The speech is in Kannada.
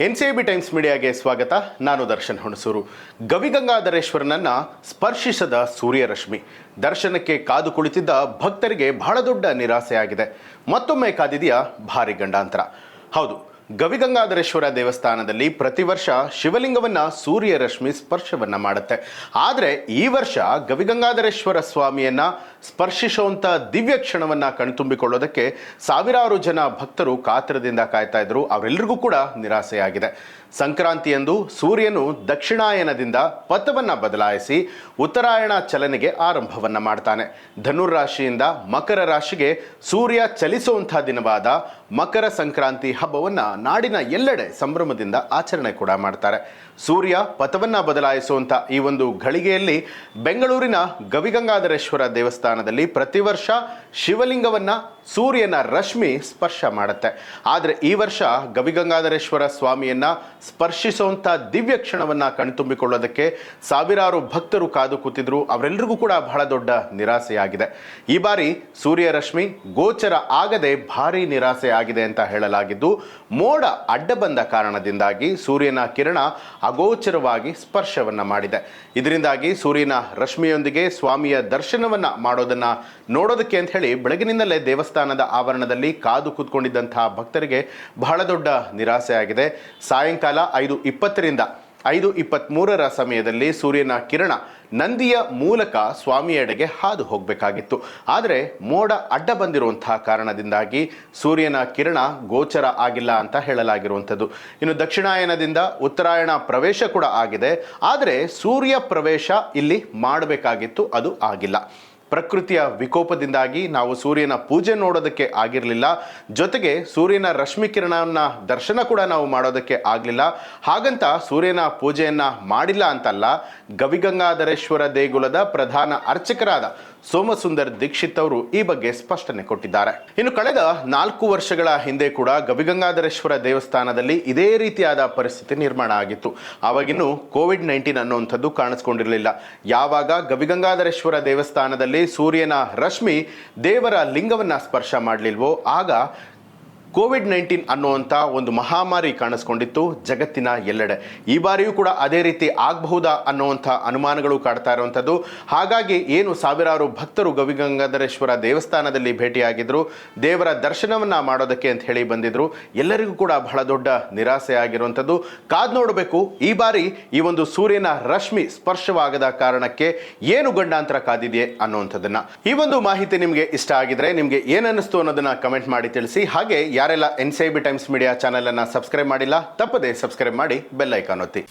ಎನ್ ಸಿ ಬಿ ಟೈಮ್ಸ್ ಮೀಡಿಯಾಗೆ ಸ್ವಾಗತ. ನಾನು ದರ್ಶನ್ ಹುಣಸೂರು. ಗವಿಗಂಗಾಧರೇಶ್ವರನನ್ನು ಸ್ಪರ್ಶಿಸದ ಸೂರ್ಯರಶ್ಮಿ. ದರ್ಶನಕ್ಕೆ ಕಾದು ಕುಳಿತಿದ್ದ ಭಕ್ತರಿಗೆ ಬಹಳ ದೊಡ್ಡ ನಿರಾಸೆಯಾಗಿದೆ. ಮತ್ತೊಮ್ಮೆ ಕಾದಿದೆಯಾ ಭಾರಿ ಗಂಡಾಂತರ. ಹೌದು ಗವಿಗಂಗಾಧರೇಶ್ವರ ದೇವಸ್ಥಾನದಲ್ಲಿ ಪ್ರತಿ ವರ್ಷ ಶಿವಲಿಂಗವನ್ನ ಸೂರ್ಯ ರಶ್ಮಿ ಸ್ಪರ್ಶವನ್ನ ಮಾಡುತ್ತೆ. ಆದರೆ ಈ ವರ್ಷ ಗವಿಗಂಗಾಧರೇಶ್ವರ ಸ್ವಾಮಿಯನ್ನ ಸ್ಪರ್ಶಿಸುವಂತ ದಿವ್ಯ ಕ್ಷಣವನ್ನ ಕಣ್ತುಂಬಿಕೊಳ್ಳೋದಕ್ಕೆ ಸಾವಿರಾರು ಜನ ಭಕ್ತರು ಕಾತರದಿಂದ ಕಾಯ್ತಾ ಇದ್ರು. ಅವರೆಲ್ಲರಿಗೂ ಕೂಡ ನಿರಾಸೆಯಾಗಿದೆ. ಸಂಕ್ರಾಂತಿಯಂದು ಸೂರ್ಯನು ದಕ್ಷಿಣಾಯನದಿಂದ ಪಥವನ್ನ ಬದಲಾಯಿಸಿ ಉತ್ತರಾಯಣ ಚಲನೆಗೆ ಆರಂಭವನ್ನ ಮಾಡ್ತಾನೆ. ಧನುರಾಶಿಯಿಂದ ಮಕರ ರಾಶಿಗೆ ಸೂರ್ಯ ಚಲಿಸುವಂಥ ದಿನವಾದ ಮಕರ ಸಂಕ್ರಾಂತಿ ಹಬ್ಬವನ್ನ ನಾಡಿನ ಎಲ್ಲೆಡೆ ಸಂಭ್ರಮದಿಂದ ಆಚರಣೆ ಕೂಡ ಮಾಡ್ತಾರೆ. ಸೂರ್ಯ ಪಥವನ್ನ ಬದಲಾಯಿಸುವಂತ ಈ ಒಂದು ಘಳಿಗೆಯಲ್ಲಿ ಬೆಂಗಳೂರಿನ ಗವಿಗಂಗಾಧರೇಶ್ವರ ದೇವಸ್ಥಾನದಲ್ಲಿ ಪ್ರತಿ ವರ್ಷ ಶಿವಲಿಂಗವನ್ನ ಸೂರ್ಯನ ರಶ್ಮಿ ಸ್ಪರ್ಶ ಮಾಡುತ್ತೆ. ಆದರೆ ಈ ವರ್ಷ ಗವಿಗಂಗಾಧರೇಶ್ವರ ಸ್ವಾಮಿಯನ್ನ ಸ್ಪರ್ಶಿಸುವಂತ ದಿವ್ಯ ಕ್ಷಣವನ್ನ ಕಣ್ತುಂಬಿಕೊಳ್ಳೋದಕ್ಕೆ ಸಾವಿರಾರು ಭಕ್ತರು ಕಾದು ಕೂತಿದ್ರು. ಅವರೆಲ್ಲರಿಗೂ ಕೂಡ ಬಹಳ ದೊಡ್ಡ ನಿರಾಸೆಯಾಗಿದೆ. ಈ ಬಾರಿ ಸೂರ್ಯ ರಶ್ಮಿ ಗೋಚರ ಆಗದೆ ಭಾರಿ ನಿರಾಸೆ ಆಗಿದೆ ಅಂತ ಹೇಳಲಾಗಿದ್ದು ಮೋಡ ಅಡ್ಡ ಬಂದ ಕಾರಣದಿಂದಾಗಿ ಸೂರ್ಯನ ಕಿರಣ ಅಗೋಚರವಾಗಿ ಸ್ಪರ್ಶವನ್ನ ಮಾಡಿದೆ. ಇದರಿಂದಾಗಿ ಸೂರ್ಯನ ರಶ್ಮಿಯೊಂದಿಗೆ ಸ್ವಾಮಿಯ ದರ್ಶನವನ್ನ ಮಾಡೋದನ್ನ ನೋಡೋದಕ್ಕೆ ಅಂತ ಹೇಳಿ ಬೆಳಗಿನಿಂದಲೇ ದೇವಸ್ಥಾನದ ಆವರಣದಲ್ಲಿ ಕಾದು ಕೂತ್ಕೊಂಡಿದ್ದಂತಹ ಭಕ್ತರಿಗೆ ಬಹಳ ದೊಡ್ಡ ನಿರಾಸೆ ಆಗಿದೆ ಸಾಯಂಕಾಲ ಐದು ಇಪ್ಪತ್ತರಿಂದ ಐದು ಇಪ್ಪತ್ತ್ಮೂರರ ಸಮಯದಲ್ಲಿ ಸೂರ್ಯನ ಕಿರಣ ನಂದಿಯ ಮೂಲಕ ಸ್ವಾಮಿಯೆಡೆಗೆ ಹಾದು ಹೋಗಬೇಕಾಗಿತ್ತು. ಆದರೆ ಮೋಡ ಅಡ್ಡ ಬಂದಿರುವಂತಹ ಕಾರಣದಿಂದಾಗಿ ಸೂರ್ಯನ ಕಿರಣ ಗೋಚರ ಆಗಿಲ್ಲ ಅಂತ ಹೇಳಲಾಗಿರುವಂಥದ್ದು. ಇನ್ನು ದಕ್ಷಿಣಾಯನದಿಂದ ಉತ್ತರಾಯಣ ಪ್ರವೇಶ ಕೂಡ ಆಗಿದೆ. ಆದರೆ ಸೂರ್ಯ ಪ್ರವೇಶ ಇಲ್ಲಿ ಮಾಡಬೇಕಾಗಿತ್ತು, ಅದು ಆಗಿಲ್ಲ. ಪ್ರಕೃತಿಯ ವಿಕೋಪದಿಂದಾಗಿ ನಾವು ಸೂರ್ಯನ ಪೂಜೆ ನೋಡೋದಕ್ಕೆ ಆಗಿರಲಿಲ್ಲ. ಜೊತೆಗೆ ಸೂರ್ಯನ ರಶ್ಮಿ ಕಿರಣವನ್ನು ದರ್ಶನ ಕೂಡ ನಾವು ಮಾಡೋದಕ್ಕೆ ಆಗಲಿಲ್ಲ. ಹಾಗಂತ ಸೂರ್ಯನ ಪೂಜೆಯನ್ನು ಮಾಡಿಲ್ಲ ಅಂತಲ್ಲ, ಗವಿಗಂಗಾಧರೇಶ್ವರ ದೇಗುಲದ ಪ್ರಧಾನ ಅರ್ಚಕರಾದ ಸೋಮಸುಂದರ್ ದೀಕ್ಷಿತ್ ಅವರು ಈ ಬಗ್ಗೆ ಸ್ಪಷ್ಟನೆ ಕೊಟ್ಟಿದ್ದಾರೆ. ಇನ್ನು ಕಳೆದ ನಾಲ್ಕು ವರ್ಷಗಳ ಹಿಂದೆ ಕೂಡ ಗವಿಗಂಗಾಧರೇಶ್ವರ ದೇವಸ್ಥಾನದಲ್ಲಿ ಇದೇ ರೀತಿಯಾದ ಪರಿಸ್ಥಿತಿ ನಿರ್ಮಾಣ ಆಗಿತ್ತು. ಆವಾಗಿನ್ನೂ ಕೋವಿಡ್ ನೈನ್ಟೀನ್ ಅನ್ನುವಂಥದ್ದು ಕಾಣಿಸ್ಕೊಂಡಿರಲಿಲ್ಲ. ಯಾವಾಗ ಗವಿಗಂಗಾಧರೇಶ್ವರ ದೇವಸ್ಥಾನದಲ್ಲಿ ಸೂರ್ಯನ ರಶ್ಮಿ ದೇವರ ಲಿಂಗವನ್ನ ಸ್ಪರ್ಶ ಮಾಡಲಿಲ್ವೋ? ಆಗ ಕೋವಿಡ್ ನೈನ್ಟೀನ್ ಅನ್ನುವಂಥ ಒಂದು ಮಹಾಮಾರಿ ಕಾಣಿಸ್ಕೊಂಡಿತ್ತು ಜಗತ್ತಿನ ಎಲ್ಲೆಡೆ. ಈ ಬಾರಿಯೂ ಕೂಡ ಅದೇ ರೀತಿ ಆಗಬಹುದಾ ಅನ್ನುವಂಥ ಅನುಮಾನಗಳು ಕಾಡ್ತಾ ಇರುವಂಥದ್ದು. ಹಾಗಾಗಿ ಏನು ಸಾವಿರಾರು ಭಕ್ತರು ಗವಿಗಂಗಾಧರೇಶ್ವರ ದೇವಸ್ಥಾನದಲ್ಲಿ ಭೇಟಿಯಾಗಿದ್ರು, ದೇವರ ದರ್ಶನವನ್ನು ಮಾಡೋದಕ್ಕೆ ಅಂತ ಹೇಳಿ ಬಂದಿದ್ರು. ಎಲ್ಲರಿಗೂ ಕೂಡ ಬಹಳ ದೊಡ್ಡ ನಿರಾಸೆ ಆಗಿರುವಂಥದ್ದು. ಕಾದ್ ನೋಡಬೇಕು, ಈ ಬಾರಿ ಈ ಒಂದು ಸೂರ್ಯನ ರಶ್ಮಿ ಸ್ಪರ್ಶವಾಗದ ಕಾರಣಕ್ಕೆ ಏನು ಗಂಡಾಂತರ ಕಾದಿದೆ ಅನ್ನುವಂಥದ್ದನ್ನು. ಈ ಒಂದು ಮಾಹಿತಿ ನಿಮಗೆ ಇಷ್ಟ ಆಗಿದ್ರೆ ನಿಮಗೆ ಏನನ್ನಿಸ್ತು ಅನ್ನೋದನ್ನು ಕಮೆಂಟ್ ಮಾಡಿ ತಿಳಿಸಿ. ಹಾಗೆ ಯಾರೆಲ್ಲ N C I B Times media ಚಾನಲನ್ನು ಸಬ್ಸ್ಕ್ರೈಬ್ ಮಾಡಿಲ್ಲ, ತಪ್ಪದೆ ಸಬ್ಸ್ಕ್ರೈಬ್ ಮಾಡಿ ಬೆಲ್ ಐಕಾನ್ ಒತ್ತಿ.